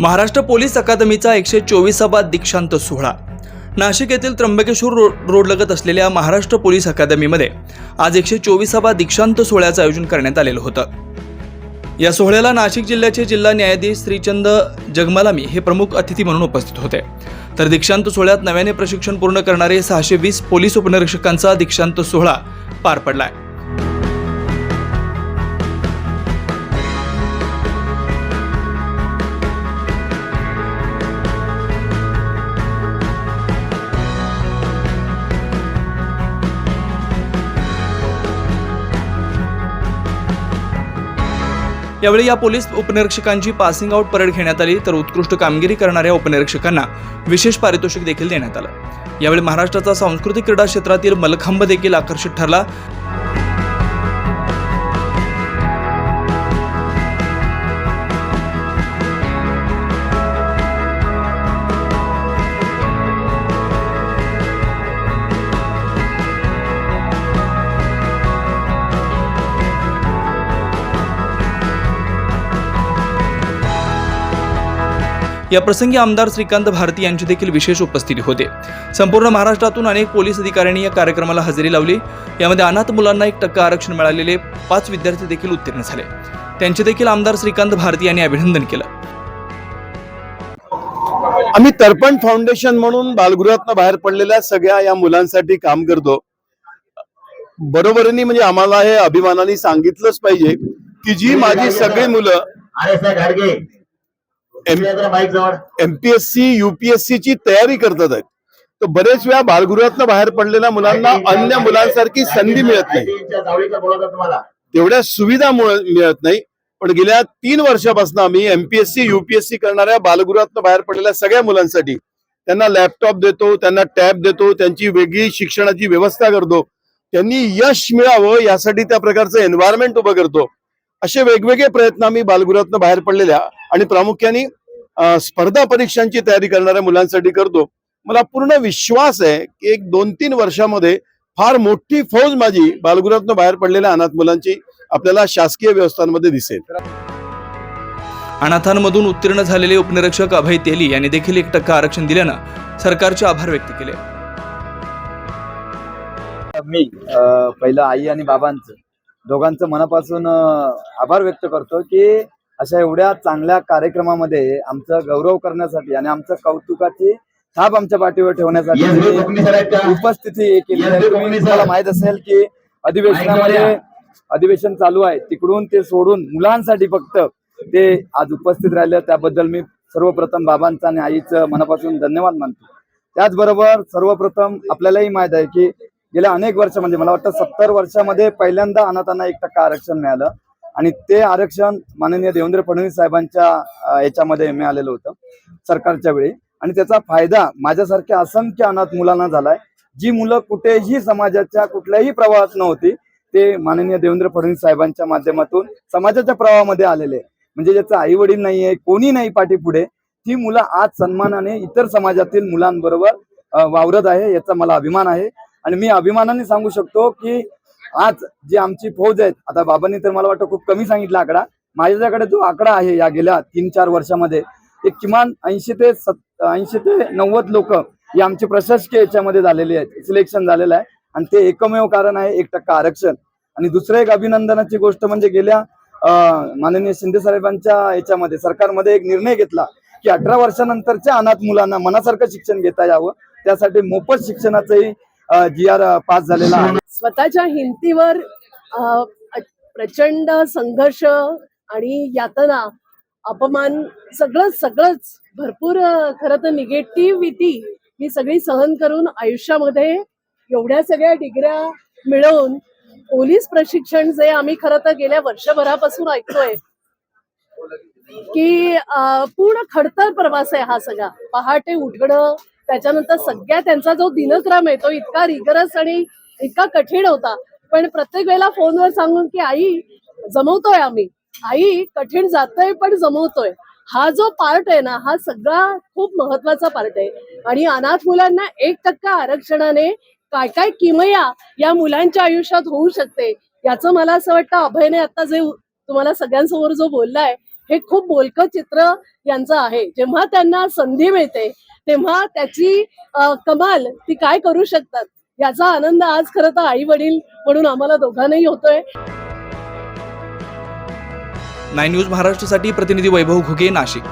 Maharashtra police अकादमीचा एकशे चोवीसावा दीक्षांत सोहळा. नाशिक येथील त्र्यंबकेश्वर रो रोडलगत असलेल्या महाराष्ट्र पोलीस अकादमीमध्ये आज एकशे चोवीसावा दीक्षांत सोहळ्याचं आयोजन करण्यात आलेलं होतं. या सोहळ्याला नाशिक जिल्ह्याचे जिल्हा न्यायाधीश श्रीचंद जगमालामी हे प्रमुख अतिथी म्हणून उपस्थित होते. तर दीक्षांत सोहळ्यात नव्याने प्रशिक्षण पूर्ण करणारे सहाशे वीस पोलीस उपनिरीक्षकांचा दीक्षांत सोहळा पार पडला आहे यावेळी या पोलीस उपनिरीक्षकांची पासिंग आऊट परेड घेण्यात आली तर उत्कृष्ट कामगिरी करणाऱ्या उपनिरीक्षकांना विशेष पारितोषिक देखील देण्यात आलं. यावेळी महाराष्ट्राचा सांस्कृतिक क्रीडा क्षेत्रातील मलखांब देखील आकर्षित ठरला. या प्रसंगी आमदार श्रीकांत भारती यांची देखील विशेष उपस्थिती होते. संपूर्ण महाराष्ट्रातून अनेक पोलीस अधिकाऱ्यांनी या कार्यक्रमाला हजेरी लावली. यामध्ये अनाथ मुलांना एक टक्का आरक्षण मिळालेले पाच विद्यार्थी देखील उत्तीर्ण झाले. त्यांचे देखील आमदार श्रीकांत भारती यांनी अभिनंदन केलं. आम्ही तर्पण फाउंडेशन म्हणून बालगृहातनं बाहेर पडलेल्या सगळ्या या मुलांसाठी काम करतो. बरोबरीने म्हणजे आम्हाला हे अभिमानाने सांगितलंच पाहिजे की जी माझी सगळी मुलं एमपीएससी युपीएससी ची तयारी करतात आहेत. तर बरेच वेळा बालगृहातनं बाहेर पडलेल्या मुलांना अन्य मुलांसारखी संधी मिळत नाही. तेवढ्या सुविधा मुळ- मिळत नाही. पण गेल्या तीन वर्षापासून आम्ही एमपीएससी युपीएससी करणाऱ्या बालगृहातनं बाहेर पडलेल्या सगळ्या मुलांसाठी त्यांना लॅपटॉप देतो त्यांना टॅब देतो त्यांची वेगळी शिक्षणाची व्यवस्था करतो. त्यांनी यश मिळावं यासाठी त्या प्रकारचं एन्व्हायरमेंट उभं करतो. असे वेगवेगळे प्रयत्न आम्ही बालगृहातनं बाहेर पडलेल्या आणि प्रामुख्याने स्पर्धा परीक्षांची तयारी करणाऱ्या मुलांसाठी करतो. मला पूर्ण विश्वास आहे की एक दोन तीन वर्षामध्ये फार मोठी फौज माझी बालगृहातनं बाहेर पडलेल्या अनाथ मुलांची आपल्याला शासकीय व्यवस्थांमध्ये दिसेल. अनाथांमधून उत्तीर्ण झालेले उपनिरीक्षक अभय तेली यांनी देखील एक टक्का आरक्षण दिल्यानं सरकारचे आभार व्यक्त केले. मी अ, पहिलं आई आणि बाबांचं दोघांचं मनापासून आभार व्यक्त करतो की अशा एवढ्या चांगल्या कार्यक्रमामध्ये आमचा गौरव करण्यासाठी आणि आमचं कौतुकाची थाप आमच्या पाठीवर ठेवण्यासाठी उपस्थिती केली तुम्हाला माहीत असेल की अधिवेशनामध्ये अधिवेशन चालू आहे. तिकडून ते सोडून मुलांसाठी फक्त ते आज उपस्थित राहिले. त्याबद्दल मी सर्वप्रथम बाबांचं आणि आईचं मनापासून धन्यवाद मानतो. त्याचबरोबर सर्वप्रथम आपल्यालाही माहीत आहे की गेल्या अनेक वर्ष म्हणजे मला वाटतं सत्तर वर्षामध्ये पहिल्यांदा अनाथांना एक टक्का आरक्षण मिळालं. आणि ते आरक्षण माननीय देवेंद्र फडणवीस साहेबांच्या याच्यामध्ये मिळालेलं होतं सरकारच्या वेळी. आणि त्याचा फायदा माझ्यासारख्या असंख्य अनाथ मुलांना झालाय. जी मुलं कुठेही समाजाच्या कुठल्याही प्रवाहात नव्हती ते माननीय देवेंद्र फडणवीस साहेबांच्या माध्यमातून समाजाच्या प्रवाहामध्ये आलेले आहे. म्हणजे ज्याचं आई वडील नाहीये कोणी नाही पाठीपुढे ती मुलं आज सन्मानाने इतर समाजातील मुलांबरोबर वावरत आहे याचा मला अभिमान आहे. आणि मी अभिमानाने सांगू शकतो की आज जी आमची फौज आहेत आता बाबांनी तर मला वाटतं खूप कमी सांगितला आकडा. माझ्याकडे जो आकडा आहे या गेल्या तीन चार वर्षामध्ये एक किमान ऐंशी ते सत ऐंशी ते नव्वद लोक ही आमची प्रशासकीय याच्यामध्ये झालेली आहेत. सिलेक्शन झालेलं आहे. आणि ते एकमेव कारण आहे एक टक्का आरक्षण. आणि दुसरं एक अभिनंदनाची गोष्ट म्हणजे गेल्या माननीय शिंदे साहेबांच्या याच्यामध्ये सरकारमध्ये एक निर्णय घेतला की अठरा वर्षानंतरच्या अनाथ मुलांना मनासारखं शिक्षण घेता यावं. त्यासाठी मोफत शिक्षणाचंही जी आर पास झालेला आहे. स्वतःच्या हिमतीवर प्रचंड संघर्ष आणि यातना अपमान सगळं सगळंच भरपूर खरं तर निगेटिव्हिटी ही सगळी सहन करून आयुष्यामध्ये एवढ्या सगळ्या डिग्र्या मिळवून पोलीस प्रशिक्षण जे आम्ही खरं तर गेल्या वर्षभरापासून ऐकतोय की पूर्ण खडतर प्रवास आहे हा सगळा. पहाटे उठणं त्याच्यानंतर सगळ्या त्यांचा जो दिनक्रम आहे तो इतका रिगरस आणि इतका कठीण होता. पण प्रत्येक वेळेला फोनवर सांगून की आई जमवतोय आम्ही. आई कठीण जातोय पण जमवतोय. हा जो पार्ट आहे ना हा सगळा खूप महत्त्वाचा पार्ट आहे. आणि अनाथ मुलांना एक टक्का आरक्षणाने काय काय किमया या मुलांच्या आयुष्यात होऊ शकते याचं मला असं वाटतं अभयने आता जे तुम्हाला सगळ्यांसमोर जो बोललाय हे खूप बोलकं चित्र यांचं आहे. जेव्हा त्यांना संधी मिळते तेव्हा त्याची कमाल ती काय करू शकतात? याचा आनंद आज खरं तर आई वडील म्हणून आम्हाला दोघांनाही होतोय. नाय न्यूज महाराष्ट्रासाठी प्रतिनिधी वैभव घुगे नाशिक.